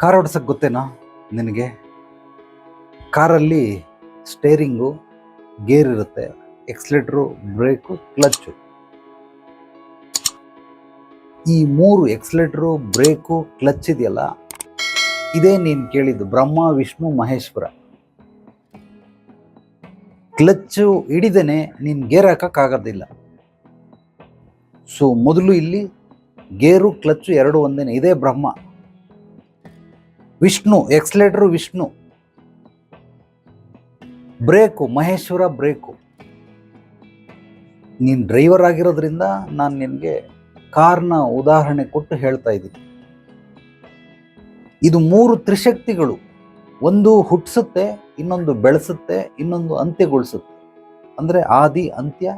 Car ಓಡಿಸೋಕ್ಕೆ ಗೊತ್ತೇನಾ? ನಿನಗೆ? ಕಾರಲ್ಲಿ steering gear ಇರುತ್ತೆ ಎಕ್ಸ್ಲೇಟ್ರು ಬ್ರೇಕು ಕ್ಲಚ್ಚು ಈ ಮೂರು ಎಕ್ಸ್ಲೇಟ್ರು ಬ್ರೇಕು ಕ್ಲಚ್ ಇದೆಯಲ್ಲ, ಇದೇ ನೀನು ಕೇಳಿದ್ದು ಬ್ರಹ್ಮ, ವಿಷ್ಣು, ಮಹೇಶ್ವರ. ಕ್ಲಚ್ಚು ಹಿಡಿದೇನೆ ನೀನು ಗೇರ್ ಹಾಕೋಕ್ಕಾಗೋದಿಲ್ಲ ಸೊ ಮೊದಲು ಇಲ್ಲಿ ಗೇರು ಕ್ಲಚ್ಚು ಎರಡು ಒಂದೇನೆ, ಇದೇ Brahma. Vishnu, accelerator Vishnu. Brake, Maheshwara brake. ನೀನು ಡ್ರೈವರ್ ಆಗಿರೋದ್ರಿಂದ ನಾನು ನಿನಗೆ ಕಾರ್ನ ಉದಾಹರಣೆ ಕೊಟ್ಟು ಹೇಳ್ತಾ ಇದ್ದೀನಿ. ಇದು ಮೂರು ತ್ರಿಶಕ್ತಿಗಳು. ಒಂದು ಹುಟ್ಟಿಸುತ್ತೆ ಇನ್ನೊಂದು ಬೆಳೆಸುತ್ತೆ, ಇನ್ನೊಂದು ಅಂತ್ಯಗೊಳಿಸುತ್ತೆ. ಅಂದರೆ ಆದಿ, ಅಂತ್ಯ,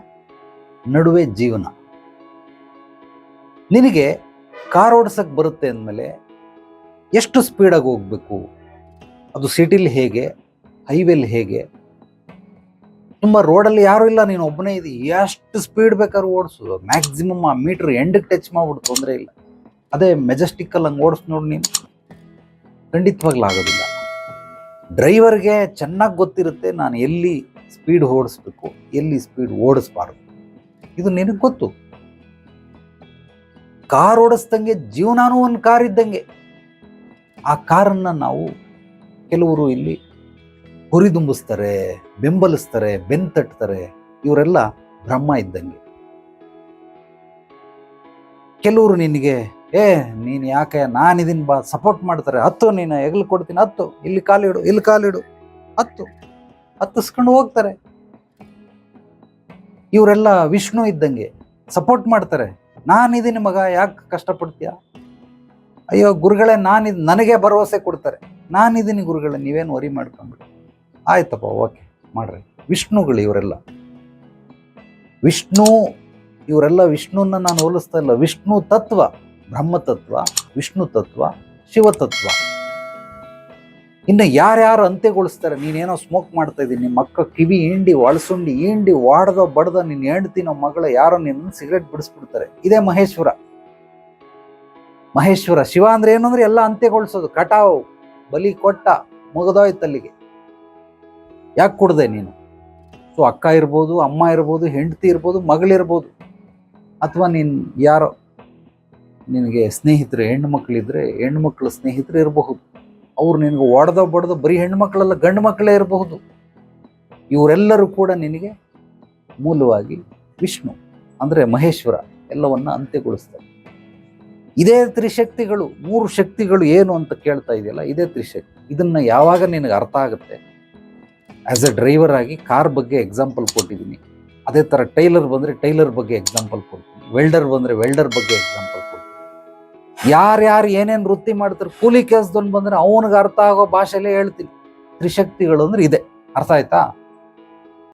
ನಡುವೆ ಜೀವನ. ನಿನಗೆ ಕಾರ್ ಓಡಿಸಕ್ಕೆ ಬರುತ್ತೆ ಅಂದಮೇಲೆ ಎಷ್ಟು ಸ್ಪೀಡಾಗಿ ಹೋಗಬೇಕು? ಅದು ಸಿಟಿಲಿ ಹೇಗೆ? ಹೈವೇಲಿ ಹೇಗೆ? ತುಂಬ ರೋಡಲ್ಲಿ ಯಾರೂ ಇಲ್ಲ, ನೀನು ಒಬ್ಬನೇ ಇದೆ ಎಷ್ಟು ಸ್ಪೀಡ್ ಬೇಕಾದ್ರೂ ಓಡಿಸು. ಮ್ಯಾಕ್ಸಿಮಮ್ ಆ ಮೀಟ್ರ್ ಎಂಡಿಗೆ ಟಚ್ ಮಾಡ್ಬಿಡು ತೊಂದರೆ ಇಲ್ಲ. ಅದೇ ಮೆಜೆಸ್ಟಿಕ್ಕಲ್ಲಿ ಹಂಗೆ ಓಡಿಸ್ ನೋಡಿ ನೀನು. ಖಂಡಿತವಾಗ್ಲೂ ಆಗೋದಿಲ್ಲ. ಡ್ರೈವರ್ಗೆ ಚೆನ್ನಾಗಿ ಗೊತ್ತಿರುತ್ತೆ ನಾನು ಎಲ್ಲಿ ಸ್ಪೀಡ್ ಓಡಿಸ್ಬೇಕು, ಎಲ್ಲಿ ಸ್ಪೀಡ್ ಓಡಿಸ್ಬಾರ್ದು. ಇದು ನಿನಗೆ ಗೊತ್ತು. ಕಾರ್ ಓಡಿಸ್ದಂಗೆ ಜೀವನಾನು ಒಂದು ಕಾರ್ ಇದ್ದಂಗೆ. ಆ ಕಾರನ್ನು ನಾವು ಕೆಲವರು ಇಲ್ಲಿ ಹುರಿದುಂಬಿಸ್ತಾರೆ, ಬೆಂಬಲಿಸ್ತಾರೆ ಬೆನ್ ತಟ್ತಾರೆ ಇವರೆಲ್ಲ ಬ್ರಹ್ಮ ಇದ್ದಂಗೆ. ಕೆಲವರು ನಿನಗೆ, ಏ, ನೀನು ಯಾಕೆ ನಾನಿದ್ದೀನಿ ಬಾ ಸಪೋರ್ಟ್ ಮಾಡ್ತಾರೆ. ಹತ್ತು, ನೀನು ಹೆಗಲು ಕೊಡ್ತೀನಿ, ಹತ್ತು. ಇಲ್ಲಿ ಕಾಲಿಡು ಇಲ್ಲಿ ಕಾಲಿಡು ಹತ್ತು. ಹತ್ತಿಸ್ಕೊಂಡು ಹೋಗ್ತಾರೆ. ಇವರೆಲ್ಲ ವಿಷ್ಣು ಇದ್ದಂಗೆ. ಸಪೋರ್ಟ್ ಮಾಡ್ತಾರೆ. ನಾನಿದ್ದೀನಿ ಮಗ, ಯಾಕೆ ಕಷ್ಟಪಡ್ತೀಯ? ಅಯ್ಯೋ, ಗುರುಗಳೇ, ನಾನಿದ್, ನನಗೆ ಭರವಸೆ ಕೊಡ್ತಾರೆ. ನಾನಿದ್ದೀನಿ ಗುರುಗಳೇ, ನೀವೇನು ವರಿ ಮಾಡ್ಕೊಂಡ್ಬಿಡಿ. ಆಯ್ತಪ್ಪ, ಓಕೆ, ಮಾಡ್ರಿ. ವಿಷ್ಣುಗಳು ಇವರೆಲ್ಲ. ವಿಷ್ಣು, ಇವರೆಲ್ಲ ವಿಷ್ಣುನ ನಾನು ಹೋಲಿಸ್ತಾ ಇಲ್ಲ. ವಿಷ್ಣು ತತ್ವ ಬ್ರಹ್ಮತತ್ವ ವಿಷ್ಣು ತತ್ವ ಶಿವತತ್ವ ಇನ್ನು ಯಾರ್ಯಾರು ಅಂತ್ಯಗೊಳಿಸ್ತಾರೆ, ನೀನೇನೋ ಸ್ಮೋಕ್ ಮಾಡ್ತಾ ಇದ್ದೀನಿ ನಿಮ್ಮ ಅಕ್ಕ ಕಿವಿ ಹಿಂಡಿ ಒಳಸುಂಡಿ ಹಿಂಡಿ ವಾಡ್ದ ಬಡ್ದೋ ನಿನ್ನ ಹೆಂಡ್ತಿನೋ ಮಗಳ, ಯಾರೋ ನಿನ್ನ ಸಿಗರೇಟ್ ಬಿಡಿಸ್ಬಿಡ್ತಾರೆ. ಇದೇ ಮಹೇಶ್ವರ. ಮಹೇಶ್ವರ, ಶಿವ ಅಂದ್ರೆ ಏನು ಅಂದ್ರೆ ಎಲ್ಲ ಅಂತ್ಯಗೊಳಿಸೋದು. ಕಟಾವು, ಬಲಿ ಕೊಟ್ಟ, ಮುಗಿದೋಯ್ತು ಅಲ್ಲಿಗೆ. ಯಾಕೆ ಕೊಡ್ದೆ ನೀನು? ಸೊ, ಅಕ್ಕ ಇರ್ಬೋದು, ಅಮ್ಮ ಇರ್ಬೋದು, ಹೆಂಡತಿ ಇರ್ಬೋದು ಮಗಳಿರ್ಬೋದು ಅಥವಾ ನೀನು ಯಾರೋ, ನಿನಗೆ ಸ್ನೇಹಿತರು ಹೆಣ್ಣು ಮಕ್ಕಳಿದ್ರೆ ಹೆಣ್ಣು ಮಕ್ಕಳ ಸ್ನೇಹಿತರು ಇರಬಹುದು. ಅವ್ರು ನಿನಗೆ ಒಡೆದ ಬಡ್ದು ಬರೀ ಹೆಣ್ಣು ಮಕ್ಕಳೆಲ್ಲ ಗಂಡು ಮಕ್ಕಳೇ ಇರಬಹುದು. ಇವರೆಲ್ಲರೂ ಕೂಡ ನಿನಗೆ ಮೂಲವಾಗಿ ವಿಷ್ಣು ಅಂದರೆ ಮಹೇಶ್ವರ ಎಲ್ಲವನ್ನು ಅಂತ್ಯಗೊಳಿಸ್ತಾರೆ. ಇದೇ ತ್ರಿಶಕ್ತಿಗಳು, ಮೂರು ಶಕ್ತಿಗಳು ಏನು ಅಂತ ಕೇಳ್ತಾ ಇದೆಯಲ್ಲ, ಇದೇ ತ್ರಿಶಕ್ತಿ. ಇದನ್ನ ಯಾವಾಗ ನಿನಗೆ ಅರ್ಥ ಆಗುತ್ತೆ? ಆ್ಯಸ್ ಎ ಡ್ರೈವರ್ ಆಗಿ ಕಾರ್ ಬಗ್ಗೆ ಎಕ್ಸಾಂಪಲ್ ಕೊಟ್ಟಿದ್ದೀನಿ. ಅದೇ ಥರ ಟೈಲರ್ ಬಂದರೆ ಟೈಲರ್ ಬಗ್ಗೆ ಎಕ್ಸಾಂಪಲ್ ಕೊಡ್ತೀನಿ. ವೆಲ್ಡರ್ ಬಂದರೆ ವೆಲ್ಡರ್ ಬಗ್ಗೆ ಎಕ್ಸಾಂಪಲ್ ಕೊಡ್ತೀನಿ. ಯಾರ್ಯಾರು ಏನೇನು ವೃತ್ತಿ ಮಾಡ್ತಾರೆ, ಕೂಲಿ ಕೆಲಸದೊಂದು ಬಂದರೆ ಅವನಿಗೆ ಅರ್ಥ ಆಗೋ ಭಾಷೆಯಲ್ಲೇ ಹೇಳ್ತೀನಿ. ತ್ರಿಶಕ್ತಿಗಳು ಅಂದ್ರೆ ಇದೆ. ಅರ್ಥ ಆಯ್ತಾ?